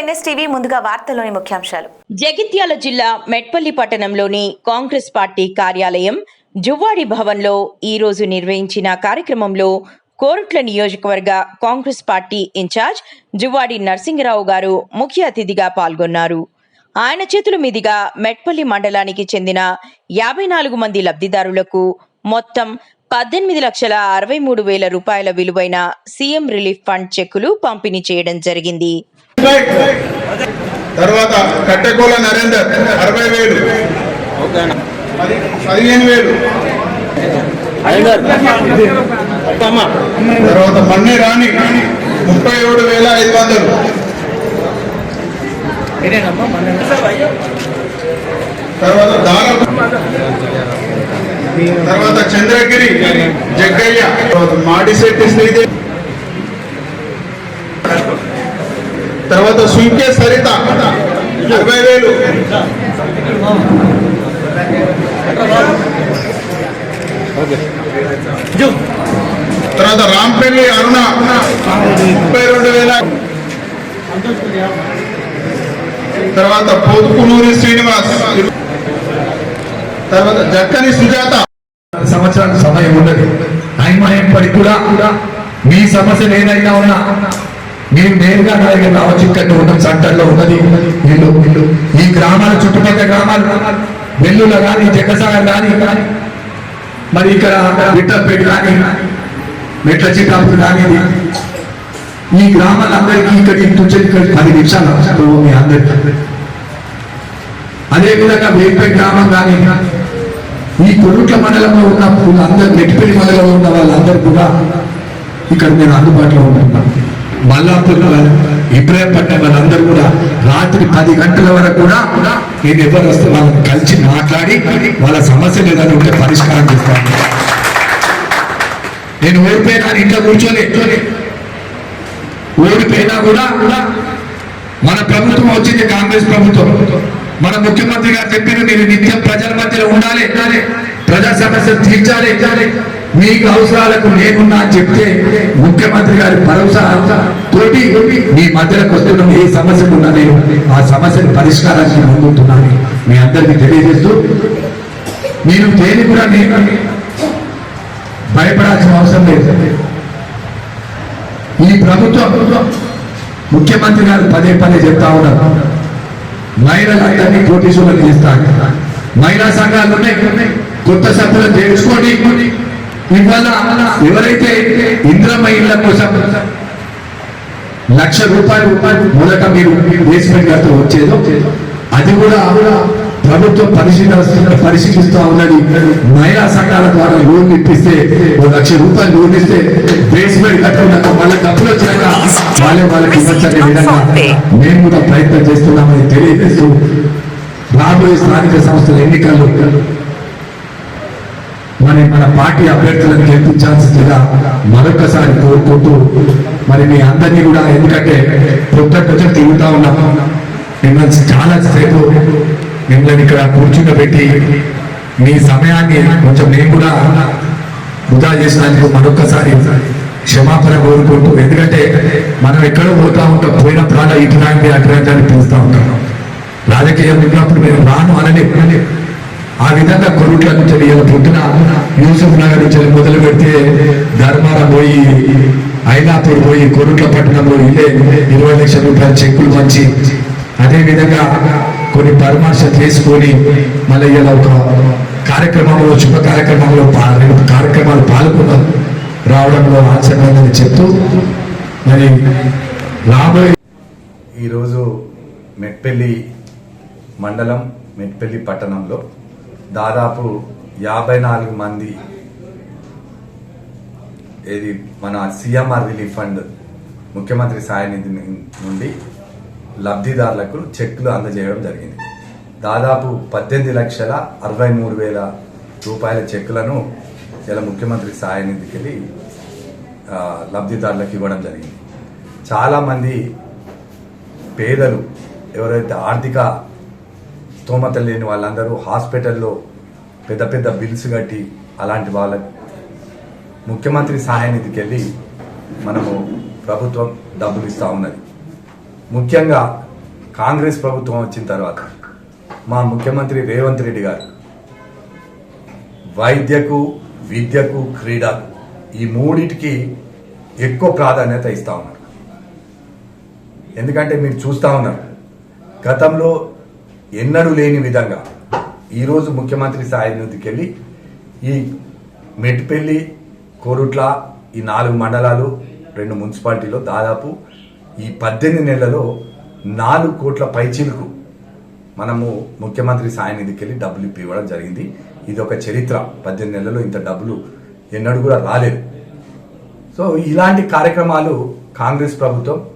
NSTV ముందుగా వార్తల్లోని ముఖ్యాంశాలు. జగిత్యాల జిల్లా మెట్పల్లి పట్టణంలోని కాంగ్రెస్ పార్టీ కార్యాలయం జువ్వాడి భవన్లో ఈ రోజు నిర్వహించిన కార్యక్రమంలో కోరుట్ల నియోజకవర్గ కాంగ్రెస్ పార్టీ ఇన్ఛార్జ్ జువ్వాడి నరసింగరావు గారు ముఖ్య అతిథిగా పాల్గొన్నారు. ఆయన చేతుల మీదుగా మెట్పల్లి మండలానికి చెందిన యాభై నాలుగు మంది లబ్ధిదారులకు మొత్తం పద్దెనిమిది లక్షల అరవై మూడు వేల రూపాయల విలువైన సీఎం రిలీఫ్ ఫండ్ చెక్కులు పంపిణీ చేయడం జరిగింది. తర్వాత కట్టెకోల నరేందర్ అరవై వేలు. పది- పదిహేను వేలు. తర్వాత మన్నే రాణి ముప్పై ఏడు వేల ఐదు వందలు. తర్వాత దాన తర్వాత చంద్రగిరి జగ్గయ్య. తర్వాత మాడిశెట్టి శ్రీదేవి. తర్వాత సుంకే సరిత. అరవై వేలు. తర్వాత రాంపల్లి అరుణ. ముప్పై రెండు వేల. తర్వాత పోతుకునూరి శ్రీనివాస్. తర్వాత జక్కని సుజాత. సంవత్సరానికి సమయం ఉన్నది పడి కూడా మీ సమస్యలు ఏదైనా ఉన్నా. మీరు నేరుగా నా దగ్గర రావచ్చు ఇక్కడ ఉన్న సెంటర్లో ఉన్నది. వీళ్ళు వీళ్ళు ఈ గ్రామాల చుట్టుపక్కల గ్రామాలు. వెల్లుల కానీ జగసాగర్ కానీ మరి ఇక్కడ విట్టపేట కానీ మెట్ల చిట్టాపులు కానీ ఈ గ్రామాలందరికీ ఇక్కడ నుంచి ఇక్కడికి పది నిమిషాలు మీ అందరికీ అదేవిధంగా వేపేట గ్రామం కానీ ఈ కొడుట్ల మండలంలో ఉన్న అందరు మెట్టిపల్లి మండలంలో ఉన్న వాళ్ళందరూ కూడా ఇక్కడ నేను అందుబాటులో ఉంటున్నాను. మల్లాపూర్ ఇబ్రాహీంపట్నం వాళ్ళందరూ కూడా రాత్రి పది గంటల వరకు కూడా నేను ఎవరు వస్తే వాళ్ళని కలిసి మాట్లాడి వాళ్ళ సమస్యలు ఏదైనా ఉంటే పరిష్కారం చేస్తాను. నేను ఓడిపోయినా ఇంట్లో కూర్చొని ఓడిపోయినా కూడా మన ప్రభుత్వం వచ్చింది కాంగ్రెస్ ప్రభుత్వం. మన ముఖ్యమంత్రి గారు చెప్పిన మీరు నిత్యం ప్రజల మధ్యలో ఉండాలి. ప్రజా సమస్యలు తీర్చాలి. మీకు అవసరాలకు లేకుండా అని చెప్తే ముఖ్యమంత్రి గారి భరోసా తోటి మీ మధ్యలోకి వస్తున్న ఏ సమస్య ఉన్నా నేను ఆ సమస్యను పరిష్కారానికి ముందుంటున్నాను. మీ అందరికీ తెలియజేస్తూ నేను దేని కూడా నేను భయపడాల్సిన అవసరం లేదు. ఈ ప్రభుత్వం ముఖ్యమంత్రి గారు పదే పదే చెప్తా ఉన్నారు. మహిళలందరినీ కోటీశ్వరులు చేస్తాను మహిళా సంఘాలు ఉన్నాయి. కొత్త సభ్యులను చేర్చుకోండి ఇవాళ ఎవరైతే ఇంద్రమ్మ ఇళ్ళ కోసం లక్ష రూపాయలు మొదట మీరు బేస్మెంట్ గారితో వచ్చేదో అది కూడా ప్రభుత్వం పరిశీలి పరిశీలిస్తూ ఉన్నది. మహిళా సంఘాల ద్వారా లోన్ ఇప్పిస్తే ఒక లక్ష రూపాయలు లోన్ ఇస్తే బేస్మెంట్ కట్టుకున్నాక వాళ్ళ డబ్బులు వచ్చాక వాళ్ళే వాళ్ళకి ఇవ్వచ్చనే విధంగా మేము కూడా ప్రయత్నం చేస్తున్నామని తెలియజేస్తూ రాబోయే స్థానిక సంస్థల ఎన్నికల్లో మరి మన పార్టీ అభ్యర్థులను గెలిపించాల్సిందిగా మరొకసారి కోరుకుంటూ మరి మీ అందరినీ కూడా ఎందుకంటే పొద్దుట కొంచెం తిరుగుతా ఉన్నాం. మిమ్మల్ని చాలా సేపు మిమ్మల్ని ఇక్కడ కూర్చుండబెట్టి మీ సమయాన్ని కొంచెం నేను కూడా వృధా చేసినందుకు మరొకసారి క్షమాపణ కోరుకుంటూ ఎందుకంటే మనం ఎక్కడో పోతా ఉంటాం పోయిన ప్రాణ ఇటువంటి అటువంటి అని పిలుస్తూ ఉంటాం. రాజకీయం ఉన్నప్పుడు మేము రాను అనని ఆ విధంగా కొరుట్ల నుంచి పుట్టిన పొద్దున యూసుఫ్ నగర్ నుంచి మొదలు పెడితే ధర్మారం పోయి ఐలాపూర్ పోయి కొరుట్ల పట్టణంలో ఇల్లే ఇరవై లక్షల రూపాయల చెక్కులు పంచి అదే విధంగా కొన్ని పరామర్శ చేసుకొని మళ్ళీ ఇలా ఒక కార్యక్రమంలో శుభ కార్యక్రమంలో రెండు కార్యక్రమాలు పాల్గొన్నారు రావడంలో ఆశ్చర్యమైందని చెప్తూ మరి రాబోయే ఈరోజు మెట్పల్లి మండలం మెట్పల్లి పట్టణంలో దాదాపు యాభై నాలుగు మంది ఇది మన సిఎంఆర్ రిలీఫ్ ఫండ్ ముఖ్యమంత్రి సాయ నిధి నుండి లబ్ధిదారులకు చెక్కులు అందజేయడం జరిగింది. దాదాపు పద్దెనిమిది లక్షల అరవై మూడు వేల రూపాయల చెక్కులను ఇలా ముఖ్యమంత్రి సాయ నిధికి వెళ్ళి లబ్ధిదారులకు ఇవ్వడం జరిగింది. చాలామంది పేదలు ఎవరైతే ఆర్థిక స్తోమత లేని వాళ్ళందరూ హాస్పిటల్లో పెద్ద పెద్ద బిల్స్ కట్టి అలాంటి వాళ్ళకి ముఖ్యమంత్రి సహాయ నిధికి వెళ్ళి మనము ప్రభుత్వం డబ్బులు ఇస్తూ ఉన్నది. ముఖ్యంగా కాంగ్రెస్ ప్రభుత్వం వచ్చిన తర్వాత మా ముఖ్యమంత్రి రేవంత్ రెడ్డి గారు వైద్యకు విద్యకు క్రీడకు ఈ మూడిటికి ఎక్కువ ప్రాధాన్యత ఇస్తా ఉన్నారు. ఎందుకంటే మీరు చూస్తూ ఉన్నారు గతంలో ఎన్నడూ లేని విధంగా ఈరోజు ముఖ్యమంత్రి స్థాయి వెళ్ళి ఈ మెట్పెల్లి కోరుట్ల ఈ నాలుగు మండలాలు రెండు మున్సిపాలిటీలో దాదాపు ఈ పద్దెనిమిది నెలలలో నాలుగు కోట్ల పైచీలకు మనము ముఖ్యమంత్రి సాయనిధికి వెళ్ళి డబ్బులు ఇప్పి ఇవ్వడం జరిగింది. ఇది ఒక చరిత్ర. పద్దెనిమిది నెలల్లో ఇంత డబ్బులు ఎన్నడూ కూడా రాలేదు. సో ఇలాంటి కార్యక్రమాలు కాంగ్రెస్ ప్రభుత్వం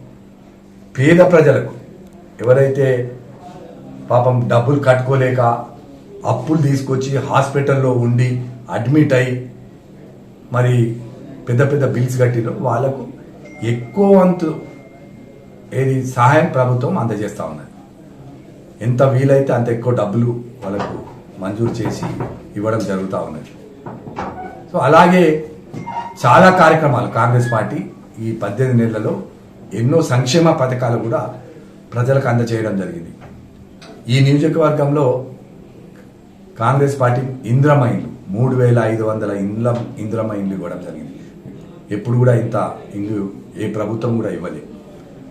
పేద ప్రజలకు ఎవరైతే పాపం డబ్బులు కట్టుకోలేక అప్పులు తీసుకొచ్చి హాస్పిటల్లో ఉండి అడ్మిట్ అయి మరి పెద్ద పెద్ద బిల్స్ కట్టిన వాళ్ళకు ఎక్కువ వంతు ఏది సహాయం ప్రభుత్వం అందజేస్తూ ఉన్నది. ఎంత వీలైతే అంత ఎక్కువ డబ్బులు వాళ్ళకు మంజూరు చేసి ఇవ్వడం జరుగుతూ ఉన్నది. సో అలాగే చాలా కార్యక్రమాలు కాంగ్రెస్ పార్టీ ఈ పద్దెనిమిది నెలలలో ఎన్నో సంక్షేమ పథకాలు కూడా ప్రజలకు అందజేయడం జరిగింది. ఈ నియోజకవర్గంలో కాంగ్రెస్ పార్టీ ఇంద్రమైన్లు. మూడు వేల ఐదు వందల ఇండ్ల ఇంద్రమైన్లు ఇవ్వడం జరిగింది. ఎప్పుడు కూడా ఇంత ఇండ్లు ఏ ప్రభుత్వం కూడా ఇవ్వలేదు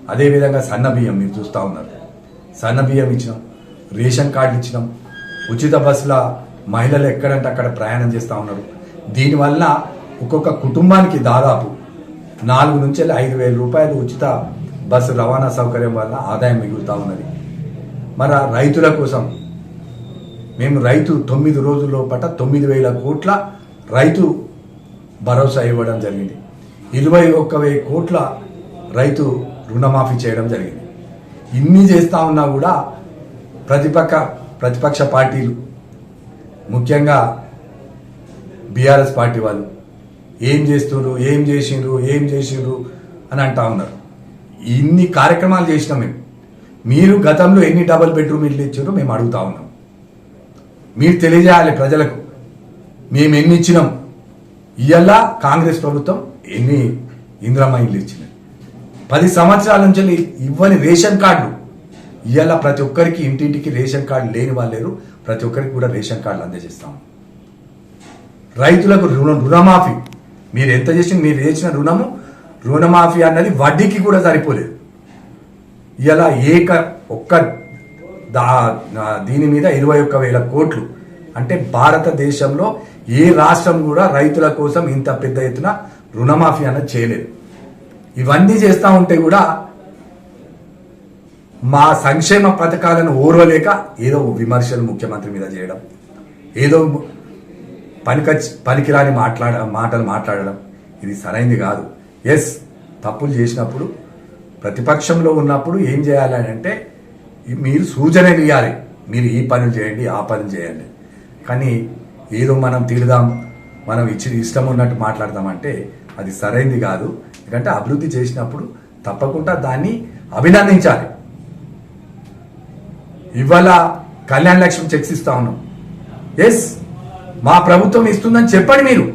అదేవిధంగా సన్న బియ్యం మీరు చూస్తూ ఉన్నారు. సన్న బియ్యం ఇచ్చినాం. రేషన్ కార్డు ఇచ్చినాం. ఉచిత బస్సుల మహిళలు ఎక్కడంటే అక్కడ ప్రయాణం చేస్తూ ఉన్నారు. దీనివల్ల ఒక్కొక్క కుటుంబానికి దాదాపు నాలుగు నుంచి ఐదు వేల రూపాయలు ఉచిత బస్సు రవాణా సౌకర్యం వల్ల ఆదాయం మిగులుతూ ఉన్నది. మరి రైతుల కోసం. మేము రైతు తొమ్మిది రోజుల పట తొమ్మిది వేల కోట్ల రైతు భరోసా ఇవ్వడం జరిగింది. ఇరవై ఒక్క వెయ్యి కోట్ల రైతు రుణమాఫీ చేయడం జరిగింది. ఇన్ని చేస్తా ఉన్నా కూడా ప్రతిపక్ష ప్రతిపక్ష పార్టీలు ముఖ్యంగా బీఆర్ఎస్ పార్టీ వాళ్ళు ఏం చేస్తున్నారు ఏం చేసిండ్రు ఏం చేసిండ్రు అని అంటా ఉన్నారు. ఇన్ని కార్యక్రమాలు చేసినాం మేము. మీరు గతంలో ఎన్ని డబుల్ బెడ్రూమ్ ఇల్లు ఇచ్చారో మేము అడుగుతా ఉన్నాం. మీరు తెలియజేయాలి ప్రజలకు మేము ఎన్ని ఇచ్చినాం? ఇవాళ కాంగ్రెస్ ప్రభుత్వం ఎన్ని ఇందిరమ్మ ఇల్లు ఇచ్చినాయి పది సంవత్సరాల నుంచి ఇవ్వని రేషన్ కార్డులు ఇవాళ ప్రతి ఒక్కరికి ఇంటింటికి రేషన్ కార్డు లేని వాళ్ళు లేరు. ప్రతి ఒక్కరికి కూడా రేషన్ కార్డులు అందజేస్తాం రైతులకు రుణ రుణమాఫీ. మీరు ఎంత చేసిన మీరు చేసిన రుణము రుణమాఫీ అన్నది వడ్డీకి కూడా సరిపోలేదు. ఇలా ఏక ఒక్క దా దీని మీద ఇరవై ఒక్క వేల కోట్లు. అంటే భారతదేశంలో ఏ రాష్ట్రం కూడా రైతుల కోసం ఇంత పెద్ద ఎత్తున రుణమాఫీ అన్నది చేయలేదు. ఇవన్నీ చేస్తూ ఉంటే కూడా మా సంక్షేమ పథకాలను ఓర్వలేక ఏదో విమర్శలు ముఖ్యమంత్రి మీద చేయడం ఏదో పనిక పనికిరాని మాట్లాడ మాటలు మాట్లాడడం ఇది సరైంది కాదు. ఎస్ తప్పులు చేసినప్పుడు ప్రతిపక్షంలో ఉన్నప్పుడు ఏం చేయాలి అని అంటే మీరు సూచనలు ఇవ్వాలి మీరు ఈ పనులు చేయండి ఆ పనులు చేయండి. కానీ ఏదో మనం తిడదాం మనం ఇచ్చి ఇష్టం ఉన్నట్టు మాట్లాడదామంటే అది సరైంది కాదు. ఎందుకంటే అభివృద్ధి చేసినప్పుడు తప్పకుండా దాన్ని అభినందించాలి. ఇవాళ కళ్యాణ లక్ష్మి చెక్స్ ఇస్తా ఉన్నాం. ఎస్ మా ప్రభుత్వం ఇస్తుందని చెప్పండి మీరు.